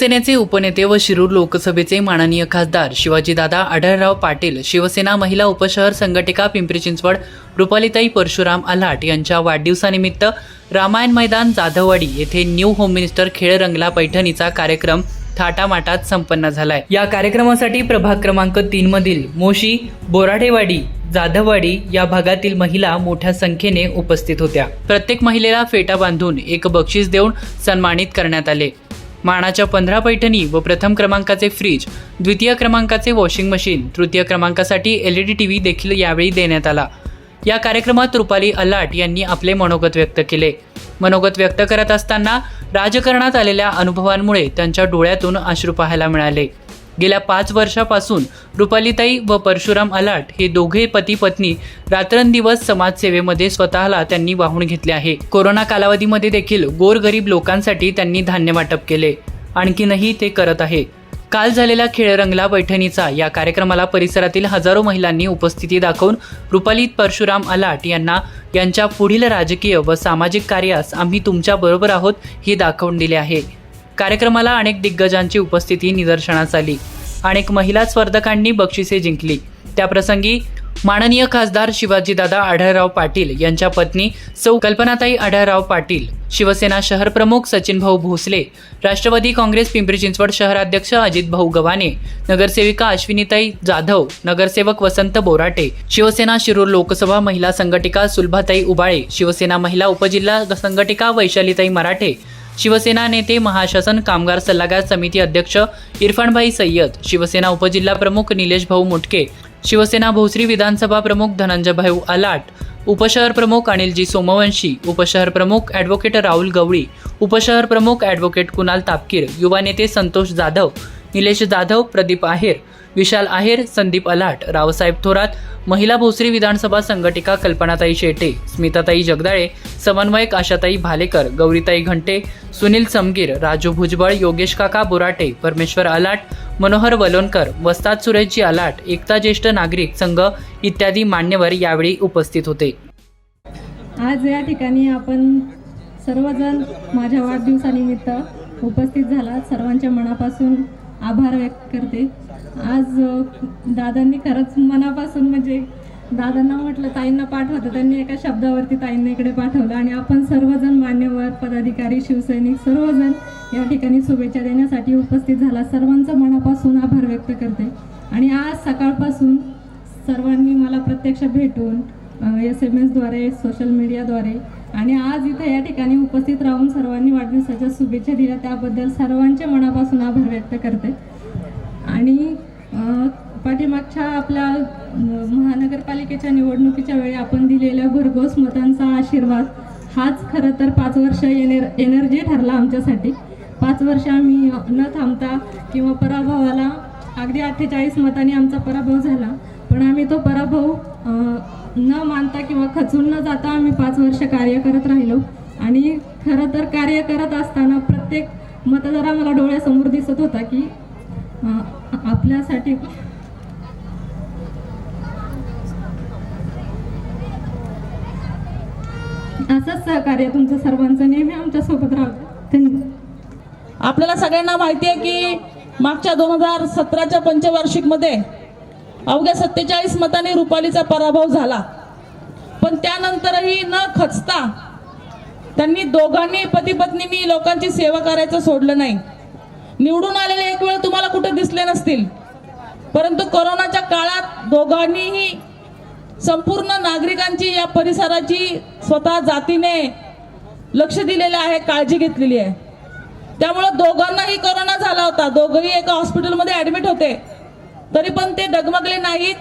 सेनेचे उपनेते व शिरूर लोकसभेचे माननीय खासदार शिवाजीदादा आढळराव पाटील शिवसेना महिला उपशहर संघटिका पिंपरी चिंचवड रुपालीताई परशुराम आल्हाट यांच्या वाढदिवसानिमित्त रामायण मैदान जाधववाडी येथे न्यू होम मिनिस्टर खेळ रंगला पैठणीचा कार्यक्रम थाटामाटात संपन्न झालाय. या कार्यक्रमासाठी प्रभाग क्रमांक तीन मधील मोशी बोराडेवाडी जाधववाडी या भागातील महिला मोठ्या संख्येने उपस्थित होत्या. प्रत्येक महिलेला फेटा बांधून एक बक्षीस देऊन सन्मानित करण्यात आले. मानाच्या पंधरा पैठणी व प्रथम क्रमांकाचे फ्रीज द्वितीय क्रमांकाचे वॉशिंग मशीन तृतीय क्रमांकासाठी L E D T V देखील यावेळी देण्यात आला. या कार्यक्रमात रुपाली अलाट यांनी आपले मनोगत व्यक्त केले. मनोगत व्यक्त करत असताना राजकारणात आलेल्या अनुभवांमुळे त्यांच्या डोळ्यातून अश्रू पाहायला मिळाले. गेल्या पाच वर्षापासून रुपालीताई व परशुराम अलाट हे दोघे पती पत्नी रात्रंदिवस समाजसेवेमध्ये स्वतःला त्यांनी वाहून घेतले आहे. कोरोना कालावधीमध्ये देखील गोरगरीब लोकांसाठी त्यांनी धान्य वाटप केले. आणखीनही ते करत आहे. काल झालेल्या खेळरंगला पैठणीचा या कार्यक्रमाला परिसरातील हजारो महिलांनी उपस्थिती दाखवून रुपाली परशुराम अलाट यांना यांच्या पुढील राजकीय व सामाजिक कार्यास आम्ही तुमच्या बरोबर आहोत हे दाखवून दिले आहे. कार्यक्रमाला अनेक दिग्गजांची उपस्थिती निदर्शनास आली. अनेक महिला स्पर्धकांनी बक्षिसे जिंकली. त्याप्रसंगी माननीय खासदार शिवाजीदादा आढळराव पाटील यांच्या पत्नी सौ कल्पनाताई आढळराव पाटील शिवसेना शहर प्रमुख सचिन भाऊ भोसले राष्ट्रवादी काँग्रेस पिंपरी चिंचवड शहराध्यक्ष अजित भाऊ गव्हाणे नगरसेविका अश्विनीताई जाधव नगरसेवक वसंत बोराटे शिवसेना शिरूर लोकसभा महिला संघटिका सुलभाताई उबाळे शिवसेना महिला उपजिल्हा संघटिका वैशालीताई मराठे शिवसेना नेते महाशासन कामगार सल्लागार समिती अध्यक्ष इरफानभाई सय्यद शिवसेना उपजिल्हा प्रमुख निलेश भाऊ मुटके शिवसेना भोसरी विधानसभा प्रमुख धनंजय भाऊ आलाट उपशहर प्रमुख अनिलजी सोमवंशी उपशहर प्रमुख ॲडव्होकेट राहुल गवळी उपशहर प्रमुख ॲडव्होकेट कुणाल तापकीर युवा नेते संतोष जाधव निलेश जाधव प्रदीप आहेर विशाल आहेर संदीप अलाट रावसाहेब थोरात महिला भोसरी विधानसभा संघटिका कल्पनाताई शेटे स्मिताताई जगदाळे समन्वयक आशाताई भालेकर गौरीताई घंटे सुनील समगीर राजू भुजबळ योगेश काका बुराटे परमेश्वर आलाट मनोहर वलोनकर वस्ताद सुरेशजी आलाट एकता ज्येष्ठ नागरिक संघ इत्यादी मान्यवर यावेळी उपस्थित होते. आज या ठिकाणी आपण सर्वजण माझ्या वाढदिवसानिमित्त उपस्थित झाला सर्वांच्या मनापासून आभार व्यक्त करते. आज दादांनी खरंच मनापासून म्हणजे दादांना म्हटलं ताईंना पाठवतं. त्यांनी एका शब्दावरती ताईंना इकडे पाठवलं आणि आपण सर्वजण मान्यवर पदाधिकारी शिवसैनिक सर्वजण या ठिकाणी शुभेच्छा देण्यासाठी उपस्थित झाला. सर्वांचा मनापासून आभार व्यक्त करते. आणि आज सकाळपासून सर्वांनी मला प्रत्यक्ष भेटून एस एम एसद्वारे सोशल मीडियाद्वारे आणि आज इथं या ठिकाणी उपस्थित राहून सर्वांनी वाढदिवसाच्या शुभेच्छा दिल्या. त्याबद्दल सर्वांच्या मनापासून आभार व्यक्त करते. आणि पाठीमागच्या आपल्या महानगरपालिकेच्या निवडणुकीच्या वेळी आपण दिलेल्या भरघोस मतांचा आशीर्वाद हाच खरं तर पाच वर्ष एनर एनर्जी ठरला आमच्यासाठी. पाच वर्ष आम्ही न थांबता किंवा पराभवाला अगदी अठ्ठेचाळीस मतांनी आमचा पराभव झाला. पण आम्ही तो पराभव न मानता किंवा खचून न जाता आम्ही पाच वर्ष कार्य करत राहिलो. आणि खरं तर कार्य करत असताना प्रत्येक मतदारा मला डोळ्यासमोर दिसत होता की आपल्यासाठी असंच सहकार्य तुमचं सर्वांचं नेहमी आमच्यासोबत राहू आपल्याला सगळ्यांना माहिती आहे की मागच्या दोन हजार सतराच्या पंचवार्षिकमध्ये अवघ्या सत्तेचाळीस मताने रुपालीचा पराभव झाला. पण त्यानंतरही न खचता त्यांनी दोघांनी पती पत्नींनी लोकांची सेवा करायचं सोडलं नाही. निवडून आलेले एक वेळ तुम्हाला कुठे दिसले नसतील. परंतु कोरोनाच्या काळात दोघांनीही संपूर्ण नागरिकांची या परिसराची स्वतः जातीने लक्ष दिलेलं आहे काळजी घेतलेली आहे. त्यामुळं दोघांनाही करोना झाला होता. दोघंही एका हॉस्पिटलमध्ये ॲडमिट होते. तरी पण ते डगमगले नाहीत.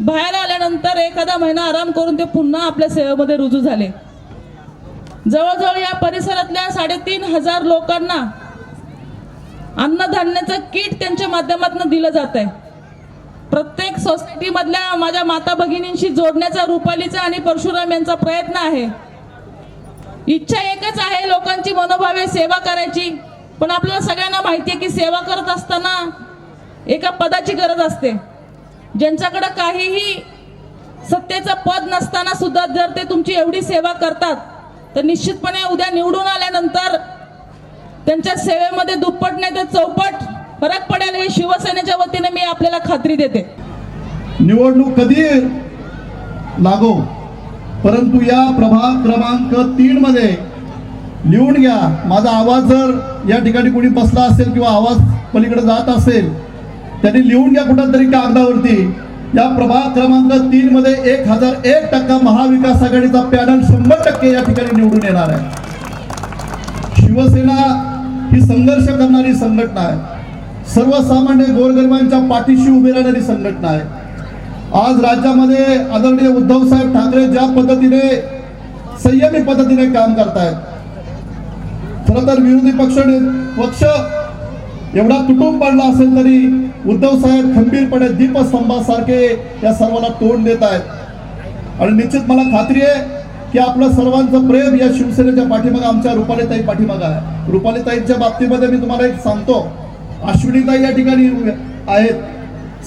बाहेर आल्यानंतर एखादा महिना आराम करून ते पुन्हा आपल्या सेवेमध्ये रुजू झाले. जवळजवळ या परिसरातल्या साडेतीन हजार लोकांना अन्नधान्याचं किट त्यांच्या माध्यमातून दिलं जात आहे प्रत्येक सोसायटीमधल्या माझ्या माता भगिनींशी जोडण्याचा रुपालीचा आणि परशुराम यांचा प्रयत्न आहे. इच्छा एकच आहे लोकांची मनोभावे सेवा करायची. पण आपल्याला सगळ्यांना माहिती आहे की सेवा करत असताना एका पदाची गरज असते. ज्यांच्याकडं काहीही सत्तेचं पद नसताना सुद्धा जर ते तुमची एवढी सेवा करतात तर निश्चितपणे उद्या निवडून आल्यानंतर त्यांच्या सेवेमध्ये दुप्पट नाही तर चौपट फरक पडेल हे शिवसेनेच्या वतीने मी आपल्याला खात्री देते. निवडणूक कधी लागो? परंतु या प्रभाग क्रमांक तीन मध्ये लिहून घ्या. माझा आवाज जर या ठिकाणी कोणी बसला असेल किंवा आवाज पलीकडे जात असेल त्यांनी लिहून घ्या कुठंतरी कागदावरती. या प्रभाग क्रमांक तीन मध्ये एक हजार एक टक्का महाविकास आघाडीचा पॅनल शंभर टक्के या ठिकाणी निवडून येणार आहे. शिवसेना ही संघर्ष करणारी संघटना आहे. सर्वसामान्य गोरगरिबांच्या पाठीशी उभी राहणारी संघटना आहे. आज राज्यामध्ये आदरणीय उद्धव साहेब ठाकरे ज्या पद्धतीने संयमी पद्धतीने काम करतायत खर तर विरोधी पक्ष पक्ष एवढा तुटून पडला असेल तरी उद्धव साहेब खंबीरपणे दीपस्तंभासारखे या सर्वांना तोंड देत आहेत. आणि निश्चित मला खात्री आहे की आपलं सर्वांचं प्रेम या शिवसेनेच्या पाठीमागा आमच्या रुपालीताई पाठीमागं आहे. रुपालीताईंच्या बाबतीमध्ये मी तुम्हाला एक सांगतो. अश्विनीताई या ठिकाणी आहेत.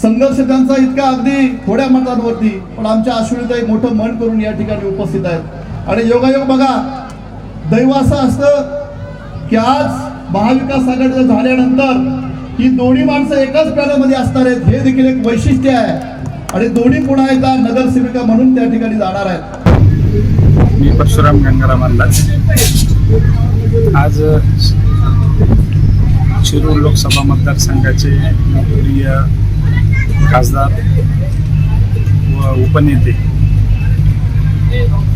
संघर्ष त्यांचा इतका अगदी थोड्या मतांवरती पण आमच्या अश्विनीताई मोठं मन करून या ठिकाणी उपस्थित आहेत. आणि योगायोग बघा दैव असं असतं की आज महाविकास आघाडी झाल्यानंतर ही दोन्ही माणसं एकाच पॅनलमध्ये असणार आहेत हे देखील एक वैशिष्ट्य आहे. आणि दोन्ही पुन्हा एकदा नगरसेविका म्हणून त्या ठिकाणी जाणार आहेत. मी परशुराम गंगाराम आज लोकसभा मतदारसंघाचे लोकप्रिय खासदार व उपनेते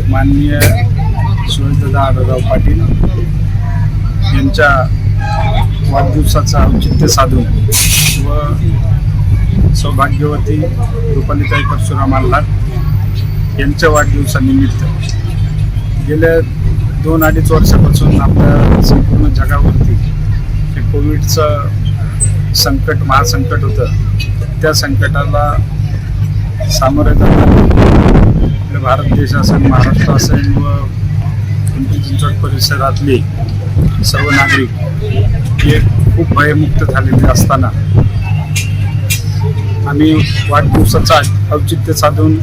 माननीय सुरेशदादा आढळराव पाटील यांच्या वाढदिवसाचं औचित्य साधून व सौभाग्यवती रुपालिताई परशुराम आल्हाद यांच्या वाढदिवसानिमित्त गेल्या दोन अडीच वर्षापासून आपल्या संपूर्ण जगावरती हे कोविडचं संकट महासंकट होतं. त्या संकटाला सामोरे जाताना भारत देश असेल महाराष्ट्र असेल व पिंपरी चिंचवड परिसरातले सर्व नागरिक हे खूप भयमुक्त झालेले असताना आम्ही वाढदिवसाचा औचित्य साधून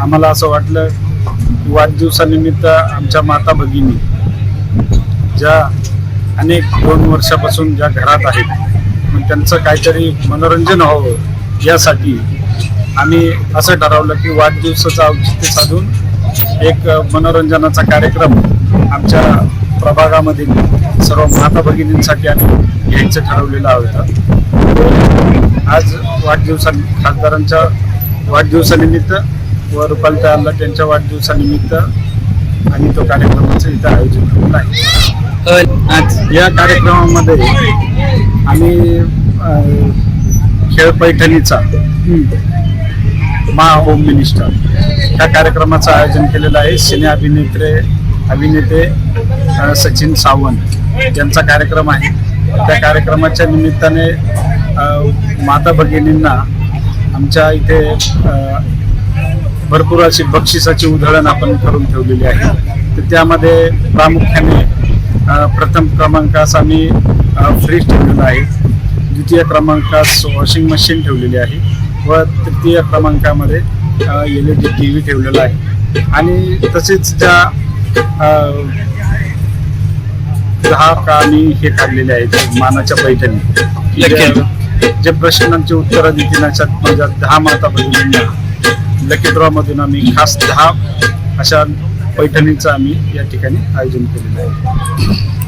आम्हाला असं वाटलं की वाढदिवसानिमित्त आमच्या माता भगिनी ज्या अनेक दोन वर्षापासून ज्या घरात आहेत मग त्यांचं काहीतरी मनोरंजन व्हावं यासाठी आम्ही असं ठरवलं की वाढदिवसाचं औचित्य साधून एक मनोरंजनाचा कार्यक्रम आमच्या प्रभागामधील सर्व माता भगिनींसाठी आम्ही घ्यायचं ठरवलेलं होतं आज वाढदिवसा खासदारांच्या वाढदिवसानिमित्त व रुपालता आला त्यांच्या वाढदिवसानिमित्त आणि तो कार्यक्रमाचं इथं आयोजन केलेलं आहे. आज या कार्यक्रमामध्ये आम्ही खेळ पैठणीचा मा होम मिनिस्टर ह्या कार्यक्रमाचं आयोजन केलेलं आहे. सिने अभिनेत्रे अभिनेते सचिन सावंत यांचा कार्यक्रम आहे. त्या कार्यक्रमाच्या निमित्ताने माता भगिनींना आमच्या इथे भरपूर अशी बक्षिसाची उधळण आपण करून ठेवलेली आहे. तर त्यामध्ये प्रामुख्याने प्रथम क्रमांकास आम्ही फ्रीज ठेवलेला आहे. द्वितीय क्रमांकास वॉशिंग मशीन ठेवलेली आहे व तृतीय क्रमांकामध्ये L E D T V ठेवलेला आहे. आणि तसेच ज्या दहा का आम्ही हे काढलेले आहेत मानाच्या पैठणी जे- प्रश्नांची उत्तरं देतील अशा म्हणजे दहा माता भगिनींना लकी ड्रॉ मधून आम्ही खास दहा अशा पैठणीचं आम्ही या ठिकाणी आयोजन केलेलं आहे.